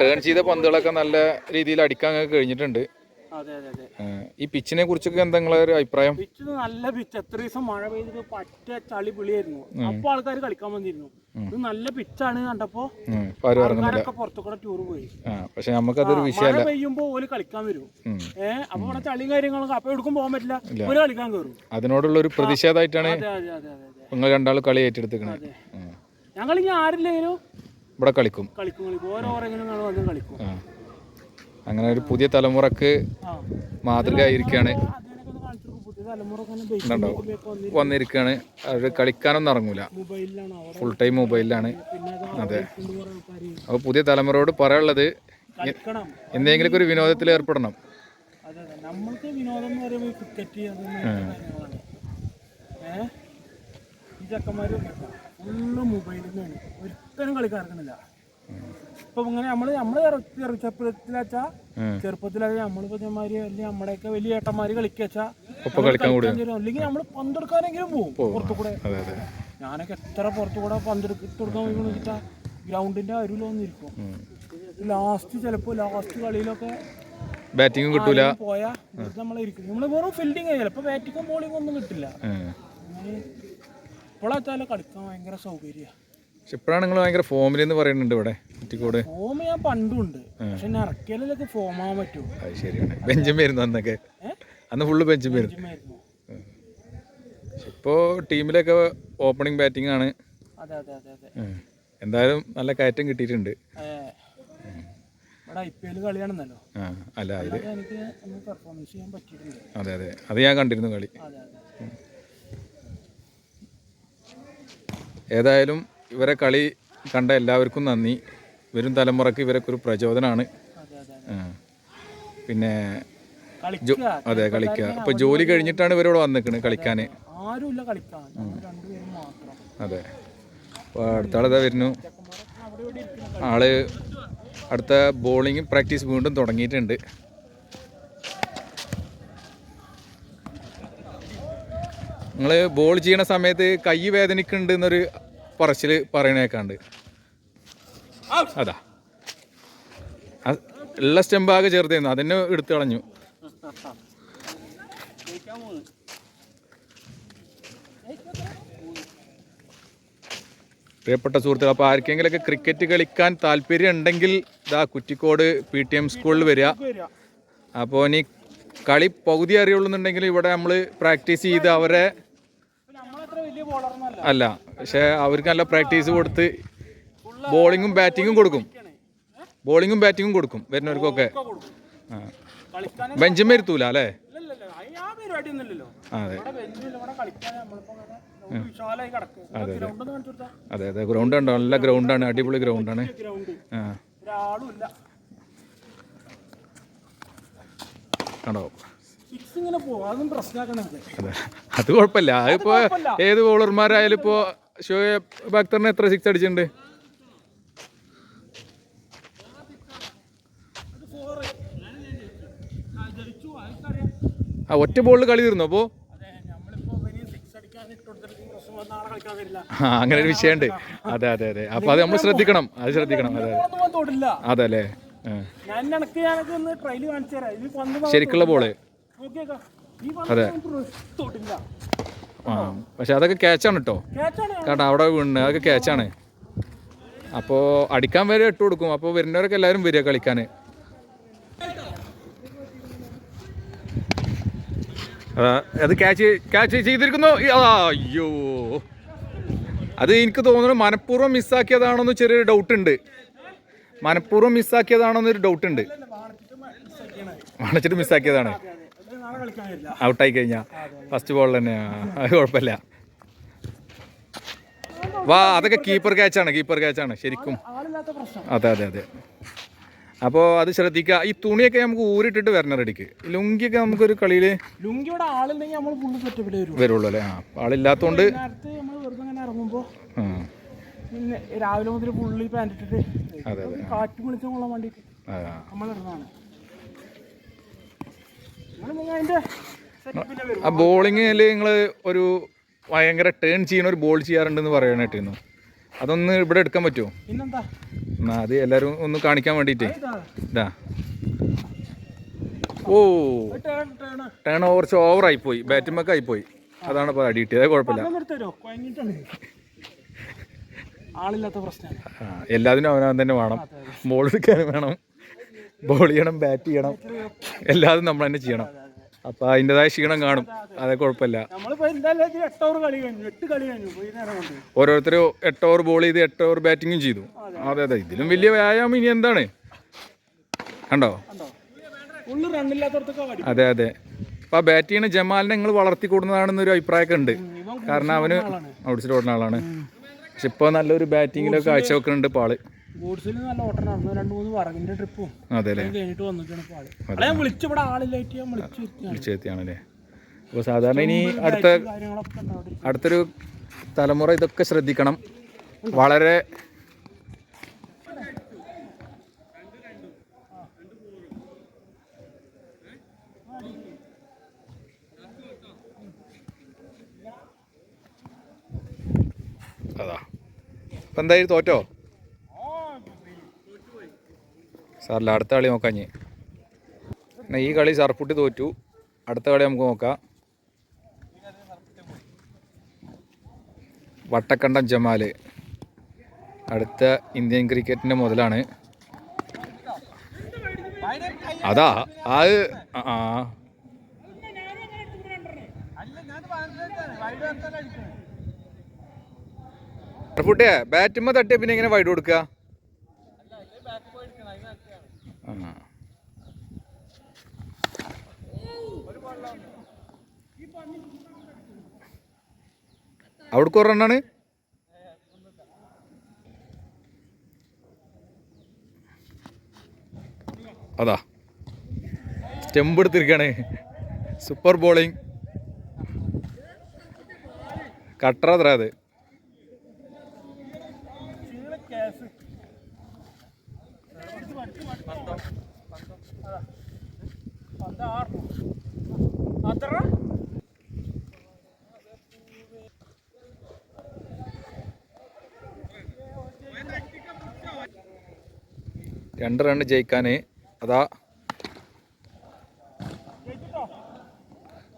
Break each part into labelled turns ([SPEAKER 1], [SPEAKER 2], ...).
[SPEAKER 1] Turn ചെയ്ത പന്തുകളൊക്കെ നല്ല രീതിയിൽ അടിക്കാൻ കഴിഞ്ഞിട്ടുണ്ട്. ഈ പിച്ചിനെ കുറിച്ചൊക്കെ എന്താ ഒരു അഭിപ്രായം?
[SPEAKER 2] പിച്ച് നല്ല പിച്ച് എത്ര ദിവസം മഴ പെയ്തിട്ട് പറ്റ ചളി പിളിയായിരുന്നു. അപ്പൊ ആൾക്കാർ കളിക്കാൻ വന്നിരുന്നു. ഇത് നല്ല പിച്ചാണ് കണ്ടപ്പോ
[SPEAKER 1] ഉം, ഇപ്പൊ
[SPEAKER 2] ആൾക്കാരൊക്കെ പുറത്തു ടൂർ പോയി.
[SPEAKER 1] പക്ഷെ നമുക്കതൊരു
[SPEAKER 2] മഴ
[SPEAKER 1] വിഷയമല്ല.
[SPEAKER 2] പെയ്യുമ്പോ ഓൽ കളിക്കാൻ വരും. ഏഹ് അപ്പൊ ഇവിടെ ചളിയും കാര്യങ്ങളൊക്കെ അപ്പൊ എടുക്കും പോകാൻ പറ്റില്ല. ഓൽ കളിക്കാൻ കയറും
[SPEAKER 1] അതിനോടുള്ള ഒരു പ്രതിഷേധമായിട്ടാണ് നിങ്ങൾ രണ്ടാളും കളി ഏറ്റെടുത്തിക്കണേ
[SPEAKER 2] ഞങ്ങൾ ഇനി ആരില്ലെങ്കിലും
[SPEAKER 1] ഇവിടെ കളിക്കും.
[SPEAKER 2] കളിക്കും കളിക്കും. ഓരോ ഓരെങ്കിലും ഞങ്ങൾ വന്ന് കളിക്കും.
[SPEAKER 1] അങ്ങനെ ഒരു പുതിയ
[SPEAKER 2] തലമുറയ്ക്ക്
[SPEAKER 1] മാതൃക
[SPEAKER 2] വന്ന്
[SPEAKER 1] വന്നിരിക്കുകയാണ് അവർ കളിക്കാനൊന്നും ഇറങ്ങൂല. ഫുൾ ടൈം മൊബൈലിലാണ്
[SPEAKER 2] അതെ
[SPEAKER 1] അപ്പോൾ പുതിയ തലമുറയോട് പറയാനുള്ളത് എന്തെങ്കിലും ഒരു വിനോദത്തിൽ ഏർപ്പെടണം.
[SPEAKER 2] നമ്മൾക്ക് വിനോദം എന്ന് പറയുമ്പോൾ ക്രിക്കറ്റ് ഈ ചെക്കന്മാര് ഫുള്ള് മൊബൈലിൽ നിന്നാണ്. ഒരിക്കലും കളിക്കാർക്കണില്ല ഇപ്പൊ ഇങ്ങനെ നമ്മൾ നമ്മൾ ചെറുപ്പത്തിലാച്ചാ
[SPEAKER 1] ചെറുപ്പത്തിലാ
[SPEAKER 2] നമ്മൾ നമ്മളിപ്പോ അല്ലെങ്കിൽ നമ്മുടെയൊക്കെ വലിയ ഏട്ടന്മാര് കളിക്കാച്ചാ അല്ലെങ്കിൽ നമ്മൾ പന്തെടുക്കാനെങ്കിലും പോകും പുറത്തു കൂടെ. ഞാനൊക്കെ എത്ര പുറത്തു കൂടെ പന്തെടുക്കാൻ പോയി വെച്ചിട്ടാ ഗ്രൗണ്ടിന്റെ അരുവിൽ വന്നിരിക്കും ലാസ്റ്റ് ചിലപ്പോ ലാസ്റ്റ് കളിയിലൊക്കെ
[SPEAKER 1] ബാറ്റിംഗ് കിട്ടൂല.
[SPEAKER 2] പോയാ നമ്മളെ ഇരിക്കും. നമ്മൾ വെറും ഫീൽഡിങ് ചിലപ്പോ ബാറ്റിങ്ങും ബോളിങ്ങും ഒന്നും കിട്ടില്ല. ഇപ്പോഴാച്ചാലും കളിക്കാൻ ഭയങ്കര സൗകര്യ.
[SPEAKER 1] പക്ഷെ ഇപ്പോഴാണ് നിങ്ങൾ ഭയങ്കര ഫോമിൽ എന്ന് പറയുന്നുണ്ട് ഇവിടെ കുറ്റിക്കോട്.
[SPEAKER 2] ഫോം ഞാൻ പണ്ടുണ്ട്. പക്ഷെ ഇറക്കിയാലൊക്കെ ഫോം ആവാൻ പറ്റും.
[SPEAKER 1] അത് ശരിയാണ് ബെഞ്ചും വരുന്നു അന്നൊക്കെ? അന്ന് ഫുള്ള് ബെഞ്ചും വരുന്നു. ഇപ്പോൾ ടീമിലൊക്കെ ഓപ്പണിംഗ് ബാറ്റിംഗ് ആണ്.
[SPEAKER 2] അതെ അതെ അതെ അതെ.
[SPEAKER 1] എന്തായാലും നല്ല കയറ്റം കിട്ടിയിട്ടുണ്ട്. അല്ല
[SPEAKER 2] പറ്റിയിട്ടുണ്ട്
[SPEAKER 1] അതെ അതെ. അത് ഞാൻ കണ്ടിരുന്നു കളി. ഏതായാലും ഇവരെ കളി കണ്ട എല്ലാവർക്കും നന്ദി. വരും തലമുറയ്ക്ക് ഇവരൊക്കെ ഒരു പ്രചോദനമാണ് പിന്നെ അതെ കളിക്കുക. അപ്പൊ ജോലി കഴിഞ്ഞിട്ടാണ് ഇവരോട് വന്നിക്കണ് കളിക്കാൻ. അതെ. അപ്പോൾ അടുത്ത ആളിതാ വരുന്നു. ആൾ അടുത്ത ബോളിംഗ് പ്രാക്ടീസ് വീണ്ടും തുടങ്ങിയിട്ടുണ്ട്. നിങ്ങൾ ബോൾ ചെയ്യണ സമയത്ത് കൈ വേദനിക്കുന്നുണ്ട് എന്നൊരു പറച്ചിൽ പറയണേക്കാണ്ട്. അതാ. എല്ലാ സ്റ്റെമ്പാകെ ചേർത്തിരുന്നു അതിനെ എടുത്തു കളഞ്ഞു. പ്രിയപ്പെട്ട സുഹൃത്തുക്കൾ അപ്പോൾ ആർക്കെങ്കിലൊക്കെ ക്രിക്കറ്റ് കളിക്കാൻ താല്പര്യം ഉണ്ടെങ്കിൽ ഇതാ കുറ്റിക്കോട് പി ടി എം സ്കൂളിൽ വരിക. അപ്പോൾ ഇനി കളി പകുതി അറിയുള്ളൂ എന്നുണ്ടെങ്കിൽ ഇവിടെ നമ്മൾ പ്രാക്ടീസ് ചെയ്ത് അവരെ
[SPEAKER 2] ഇപ്പൊ നമ്മളത്ര വലിയ ബോളറൊന്നുമല്ല
[SPEAKER 1] അല്ല പക്ഷേ അവർക്ക് നല്ല പ്രാക്ടീസ് കൊടുത്ത് ബോളിങ്ങും ബാറ്റിങ്ങും കൊടുക്കും. ബോളിങ്ങും ബാറ്റിങ്ങും കൊടുക്കും വരുന്നവർക്കൊക്കെ. ബെഞ്ചും വരുത്തൂല അല്ലേ? അതെ. അതെ അതെ. ഗ്രൗണ്ട് ഉണ്ടോ നല്ല ഗ്രൗണ്ടാണ് അടിപൊളി ഗ്രൗണ്ടാണ് കണ്ടോ? അതെ. കുഴപ്പമില്ല. അതിപ്പോ ഏത് ബോളർമാരായാലും ഇപ്പോ ഷോയബ് അക്തറിന് എത്ര സിക്സ് അടിച്ചിട്ടുണ്ട്? ആ ഒറ്റ ബോളിൽ കളി തീർന്നു
[SPEAKER 2] അപ്പോ?
[SPEAKER 1] ആ അങ്ങനെ ഒരു വിഷയമുണ്ട്. അതെ അതെ അതെ. അപ്പൊ അത് നമ്മൾ ശ്രദ്ധിക്കണം. അത് ശ്രദ്ധിക്കണം. അതെ അതെ. അതെ അല്ലേ ശരിക്കുള്ള
[SPEAKER 2] ബോൾ തൊടില്ല
[SPEAKER 1] ആ പക്ഷെ അതൊക്കെ ക്യാച്ചാണ് കേട്ടോ
[SPEAKER 2] കേട്ടോ
[SPEAKER 1] കാരണം അവിടെ വീണ് അതൊക്കെ ക്യാച്ചാണ് അപ്പോ അടിക്കാൻ വരെ ഇട്ട് കൊടുക്കും. അപ്പോൾ വരുന്നവരൊക്കെ എല്ലാവരും വരിക കളിക്കാൻ അത് ക്യാച്ച് ക്യാച്ച് ചെയ്തിരിക്കുന്നു. അയ്യോ. അത് എനിക്ക് തോന്നുന്നു മനഃപൂർവം മിസ്സാക്കിയതാണോന്ന് ചെറിയൊരു ഡൗട്ട് ഉണ്ട്. മനഃപൂർവം മിസ്സാക്കിയതാണോന്നൊരു ഡൗട്ട് ഉണ്ട്. വാണിച്ചിട്ട് മിസ്സാക്കിയതാണ്
[SPEAKER 2] ഇത് നാളെ കളിക്കാൻ വരില്ല
[SPEAKER 1] ഔട്ടായി കഴിഞ്ഞാൽ ഫസ്റ്റ് ബോൾ തന്നെയാ അത് കുഴപ്പമില്ല. വാ അതൊക്കെ കീപ്പർ ക്യാച്ചാണ് കീപ്പർ ക്യാച്ചാണ് ശരിക്കും. അതെ അതെ അതെ. അപ്പോൾ അത് ശ്രദ്ധിക്കുക ഈ തുണിയൊക്കെ നമുക്ക് ഊരിട്ടിട്ട് വരണം റെഡിക്ക്. ലുങ്കിയൊക്കെ നമുക്കൊരു കളിയിൽ
[SPEAKER 2] നമ്മൾ
[SPEAKER 1] വരുള്ളൂ. അല്ലേ? ആ ആളില്ലാത്തതുകൊണ്ട്
[SPEAKER 2] നമ്മൾ രാവിലെ മുതൽ
[SPEAKER 1] പുള്ളി പാന്റിട്ടിട്ട്
[SPEAKER 2] കാറ്റ് വിളിച്ചു കൊള്ളാൻ വേണ്ടിയിട്ട്
[SPEAKER 1] ആ,
[SPEAKER 2] നമ്മൾ ഇടുന്നതാണ് നമ്മൾ അതിന്റെ സെറ്റപ്പിൽ വരും
[SPEAKER 1] ആ ബോളിങ്ങിൽ നിങ്ങൾ ഒരു ഭയങ്കര ടേൺ ചെയ്യുന്ന ഒരു ബോൾ ചെയ്യാറുണ്ടെന്ന് പറയണേട്ടിരുന്നു അതൊന്ന് ഇവിടെ എടുക്കാൻ പറ്റുമോ? എന്നാ അത് എല്ലാവരും ഒന്ന് കാണിക്കാൻ വേണ്ടിയിട്ടേ.
[SPEAKER 2] ഇതാ.
[SPEAKER 1] ഓ.
[SPEAKER 2] ടേൺ
[SPEAKER 1] കുറച്ച് ഓവറായി പോയി ബാറ്റുമൊക്കെ ആയി പോയി അതാണ് ഇപ്പോൾ അടി കിട്ടിയത്. കുഴപ്പമില്ല.
[SPEAKER 2] ആളില്ലാത്ത
[SPEAKER 1] എല്ലാത്തിനും അവനവൻ തന്നെ വേണം. ബോൾ എടുക്കാനും വേണം. ബോൾ ചെയ്യണം ബാറ്റ് ചെയ്യണം. എല്ലാതും നമ്മൾ തന്നെ ചെയ്യണം. അപ്പോൾ അതിന്റെതായ ക്ഷീണം കാണും. അതെ കുഴപ്പമില്ല. ഓരോരുത്തർ എട്ട് ഓവർ ബോൾ ചെയ്ത് എട്ട് ഓവർ ബാറ്റിങ്ങും ചെയ്തു. അതെ. അതെ ഇതിലും വലിയ വ്യായാമം ഇനി എന്താണ്? കണ്ടോ? അതെ അതെ. അപ്പോൾ ആ ബാറ്റ് ചെയ്യണ ജമാലിനെ നിങ്ങൾ വളർത്തി കൂടുന്നതാണെന്നൊരു അഭിപ്രായമൊക്കെ ഉണ്ട്. കാരണം അവന് ഓടിച്ചിട്ട് ഓടുന്ന ആളാണ്. പക്ഷെ ഇപ്പോൾ നല്ലൊരു ബാറ്റിങ്ങിലൊക്കെ കാഴ്ച വെക്കുന്നുണ്ട് പാൾ
[SPEAKER 2] ഗൂഡ്സിൽ നല്ല ഓട്ടം നടന്നു. രണ്ട് മൂന്ന് വറകിന്റെ ട്രിപ്പും കഴിഞ്ഞിട്ട് വന്നിട്ടാണ് ഇപ്പൊ ആൾ. ഞാൻ വിളിച്ചു ഇവിടെ ആളില്ലായിട്ട് ഞാൻ വിളിച്ചു
[SPEAKER 1] വിളിച്ചെത്തിയാണല്ലേ അപ്പോൾ സാധാരണ ഇനി അടുത്ത അടുത്തൊരു തലമുറ ഇതൊക്കെ ശ്രദ്ധിക്കണം. വളരെ അതാ. അപ്പം എന്തായാലും തോറ്റോ? സാറില്ല അടുത്ത കളി നോക്കാം ഞാൻ പിന്നെ ഈ കളി സർപ്പുട്ടി തോറ്റു. അടുത്ത കളി നമുക്ക് നോക്കാം. വട്ടക്കണ്ടം ജമാൽ അടുത്ത ഇന്ത്യൻ ക്രിക്കറ്റിന്റെ മുതലാണ്. അതാ അത് ആ, സർപ്പുട്ടിയെ ബാറ്റുമ്പോൾ തട്ടിയ പിന്നെ ഇങ്ങനെ വൈഡ് കൊടുക്കുക. അവിടേക്ക് ഒരെണ്ണാണ് അതാ. സ്റ്റെമ്പ് എടുത്തിരിക്കാണ്. സൂപ്പർ ബോളിങ് കട്ടർ അത്ര അത്.
[SPEAKER 2] അത്ര?
[SPEAKER 1] രണ്ട് റണ്ണ് ജയിക്കാൻ അതാ.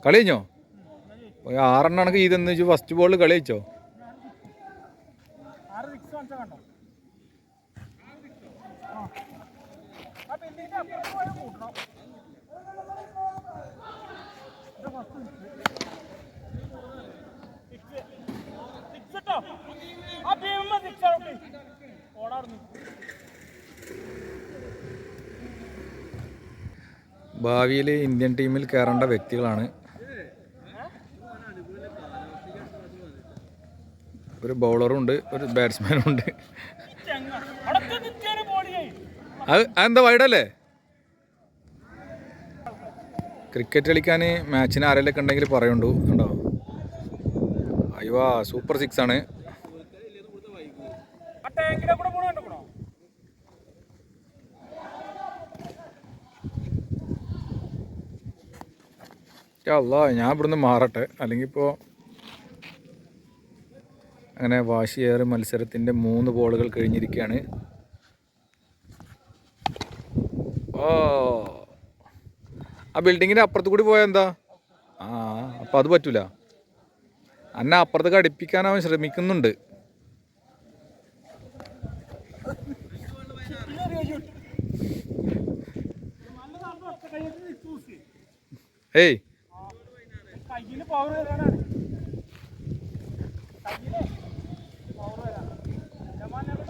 [SPEAKER 1] കളി കഴിഞ്ഞോ? ആറെണ്ണാണെങ്കിൽ ഇതെന്ന് വെച്ചു ഫസ്റ്റ് ബോളിൽ കളി വെച്ചോ
[SPEAKER 2] കണ്ടോ?
[SPEAKER 1] ഭാവിയിൽ ഇന്ത്യൻ ടീമിൽ കയറേണ്ട വ്യക്തികളാണ്. ഒരു ബൗളറും ഉണ്ട് ഒരു ബാറ്റ്സ്മാനും ഉണ്ട്. അത് അതെന്താ വൈഡല്ലേ ക്രിക്കറ്റ് കളിക്കാൻ മാച്ചിന് ആരെങ്കിലൊക്കെ ഉണ്ടെങ്കിൽ പറയുണ്ടു ഉണ്ടോ അയ്യോ സൂപ്പർ സിക്സ് ആണ്
[SPEAKER 2] ആ ടാങ്കിലെ കൂടെ പോണ കണ്ടോ
[SPEAKER 1] അല്ല ഞാൻ ഇവിടുന്ന് മാറട്ടെ. അല്ലെങ്കിൽ ഇപ്പോൾ അങ്ങനെ വാശിയേറെ മത്സരത്തിന്റെ മൂന്ന് ബോളുകൾ കഴിഞ്ഞിരിക്കുകയാണ് ഓ. ആ ബിൽഡിങ്ങിന്റെ അപ്പുറത്ത് കൂടി പോയാൽ എന്താ? ആ അപ്പം അത് പറ്റൂല. അന്നെ അപ്പുറത്തേക്ക് അടുപ്പിക്കാൻ അവൻ ശ്രമിക്കുന്നുണ്ട്. ഏയ്.
[SPEAKER 2] പവർ വരാനാണ്. കയ്യിൽ പവർ വരാൻ ജമാനോട്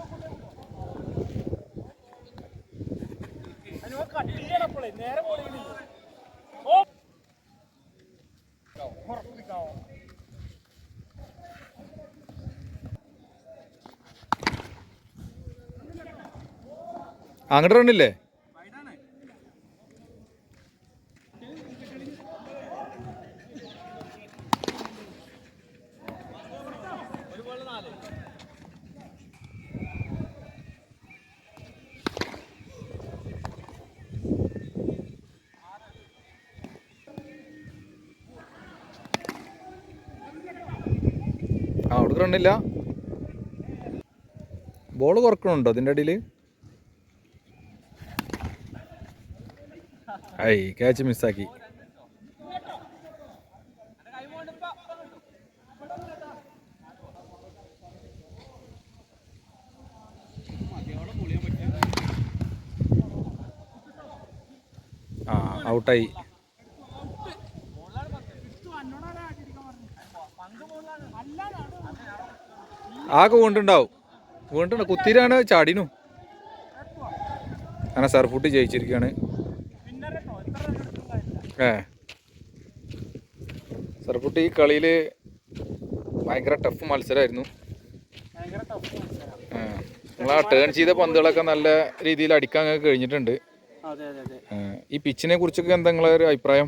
[SPEAKER 2] അതിന് കട്ട് ചെയ്യണപ്പോഴേ നേരെ പോളില്ല ഓ.
[SPEAKER 1] അങ്ങോട്ട് റണ്ണില്ലേ ആ റണ്ണില്ല ബോൾ കുറക്കണുണ്ടോ അതിന്റെ അടിയിൽ? ഐ ക്യാച്ച് മിസ്സാക്കി ആ ഔട്ടായി ആകെ വീണ്ടുണ്ടാവും. വീണ്ടുണ്ട് കുത്തിരാണ് ചാടിനു. അങ്ങനെ സർഫുട്ട് ജയിച്ചിരിക്കുകയാണ് ഏ. സർഫുട്ട് ഈ കളിയിൽ ഭയങ്കര ടഫ് മത്സരമായിരുന്നു നമ്മൾ ആ ടേൺ ചെയ്ത പന്തുകളൊക്കെ നല്ല രീതിയിൽ അടിക്കാൻ കഴിഞ്ഞിട്ടുണ്ട്. ഈ പിച്ചിനെ കുറിച്ചൊക്കെ എന്താ നിങ്ങളൊരു അഭിപ്രായം?